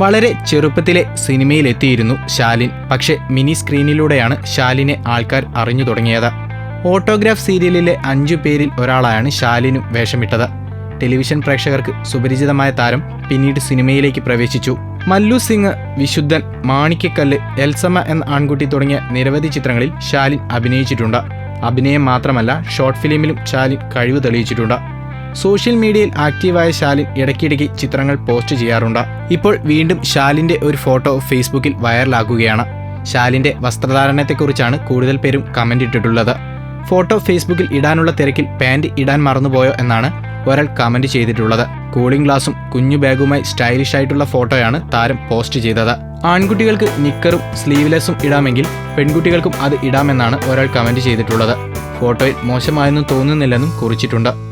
വളരെ ചെറുപ്പത്തിലെ സിനിമയിലെത്തിയിരുന്നു ശാലിൻ. പക്ഷെ മിനി സ്ക്രീനിലൂടെയാണ് ശാലിനെ ആൾക്കാർ അറിഞ്ഞു തുടങ്ങിയത്. ഓട്ടോഗ്രാഫ് സീരിയലിലെ അഞ്ചു പേരിൽ ഒരാളായാണ് ശാലിനും വേഷമിട്ടത്. ടെലിവിഷൻ പ്രേക്ഷകർക്ക് സുപരിചിതമായ താരം പിന്നീട് സിനിമയിലേക്ക് പ്രവേശിച്ചു. മല്ലു സിംഗ് വിശുദ്ധൻ മാണിക്കക്കല്ല് എൽസമ്മ എന്ന ആൺകുട്ടി തുടങ്ങിയ നിരവധി ചിത്രങ്ങളിൽ ശാലിൻ അഭിനയിച്ചിട്ടുണ്ട്. അഭിനയം മാത്രമല്ല ഷോർട്ട് ഫിലിമിലും ശാലിൻ കഴിവ് തെളിയിച്ചിട്ടുണ്ട്. സോഷ്യൽ മീഡിയയിൽ ആക്റ്റീവായ ശാലിൻ ഇടയ്ക്കിടയ്ക്ക് ചിത്രങ്ങൾ പോസ്റ്റ് ചെയ്യാറുണ്ട്. ഇപ്പോൾ വീണ്ടും ശാലിന്റെ ഒരു ഫോട്ടോ ഫേസ്ബുക്കിൽ വൈറലാകുകയാണ്. ശാലിന്റെ വസ്ത്രധാരണത്തെക്കുറിച്ചാണ് കൂടുതൽ പേരും കമന്റ് ഇട്ടിട്ടുള്ളത്. ഫോട്ടോ ഫേസ്ബുക്കിൽ ഇടാനുള്ള തിരക്കിൽ പാന്റ് ഇടാൻ മറന്നുപോയോ എന്നാണ് ഒരാൾ കമന്റ് ചെയ്തിട്ടുള്ളത്. കൂളിംഗ് ഗ്ലാസും കുഞ്ഞു ബാഗുമായി സ്റ്റൈലിഷ് ആയിട്ടുള്ള ഫോട്ടോയാണ് താരം പോസ്റ്റ് ചെയ്തത്. ആൺകുട്ടികൾക്ക് നിക്കറും സ്ലീവ്ലെസ്സും ഇടാമെങ്കിൽ പെൺകുട്ടികൾക്കും അത് ഇടാമെന്നാണ് ഒരാൾ കമന്റ് ചെയ്തിട്ടുള്ളത്. ഫോട്ടോയിൽ മോശമായെന്നും തോന്നുന്നില്ലെന്നും കുറിച്ചിട്ടുണ്ട്.